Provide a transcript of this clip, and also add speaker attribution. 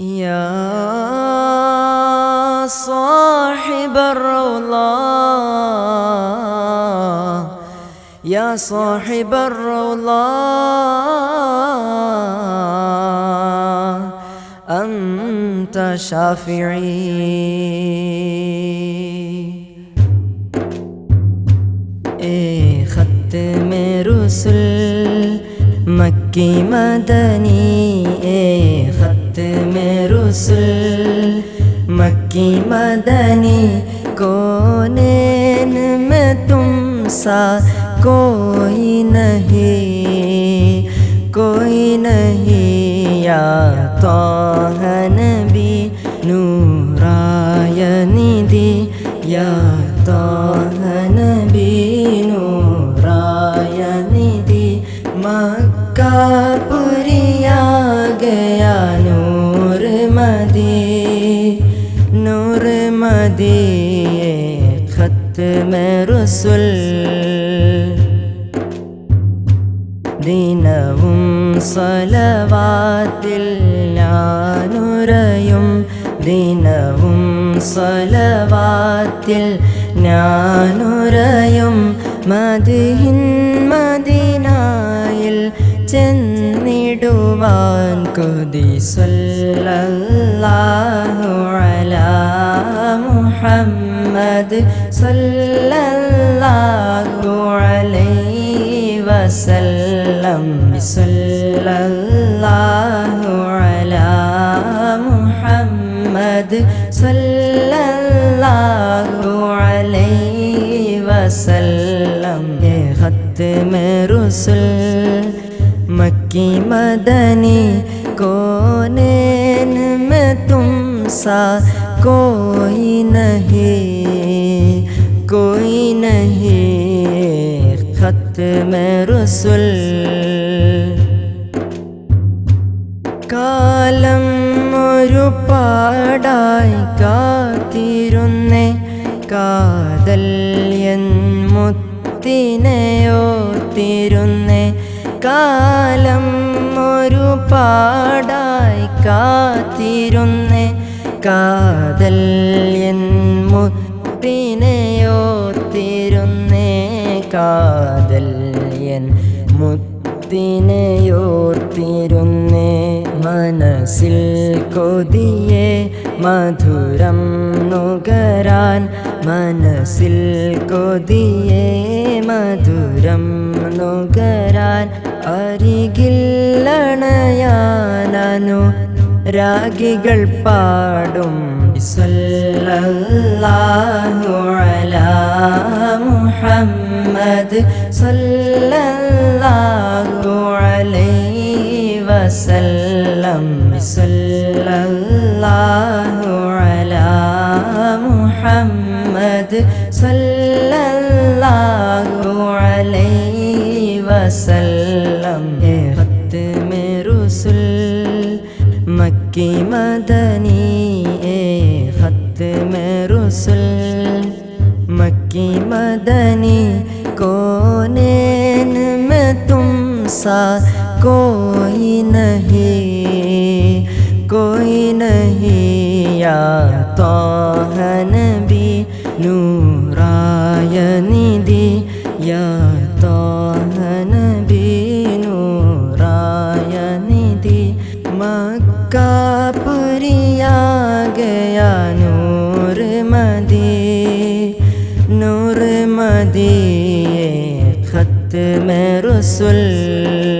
Speaker 1: يا صاحب الروضة يا صاحب الروضة أنت شافعي. إيه ختم رسل مكي مدني إيه ختم رسل مکی مدنی کونین میں تم سا کوئی نہیں کوئی نہیں۔ یا تو ہے نبی نورایانی دی، یا تو ہے نبی نورایانی دی۔ مکہ پوری آ گئے مدی نور مدی ختم رسول ദിനവും സ്വലവാത്തിൽ ഞാനുറയും ദിനവും സ്വലവാത്തിൽ ഞാനുറയും മതിഹിൻ മതി فرمان کو صلی اللہ علی محمد صلی اللہ علیہ وسلم صلی اللہ علی محمد صلی اللہ علیہ وسلم یہ خط میں رسل मक्की मदनी कोनेन में तुम सा कोई नहीं कोई नहीं खत में रसुल കാലം ഒരു പാടായി കാത്തിരുന്നേ കാതൽ എൻ മുത്തിനെയോ തിരുന്ന കാലം ഒരു പാടായി കാത്തിരുന്നേ. കാതൽ എൻ മുത്തിനെയോത്തിരുന്നേ കാതൽ എൻ മുത്തിനെയോർത്തിരുന്നേ. മനസ്സിൽ കൊതിയെ മധുരം നുകരാൻ. മനസ്സിൽ കൊതിയെ മധുരം നുകരാൻ. അരികില്ലണയാനു രാഗികൾ പാടും. സല്ലല്ലാഹു അലാ മുഹമ്മദ് സല്ലല്ലാഹു അലൈഹി വസല്ലം സല്ലല്ലാഹു അലാ മുഹമ്മദ് സല്ലല്ലാഹു അലൈഹി വസല്ലം کی مدنی اے خط میں رسل. مکی مدنی کونین میں تم سا کوئی نہیں کوئی نہیں یا تو نبی نورایانی دی یا پریا گیا نور مدی نور مدی خط میں رسول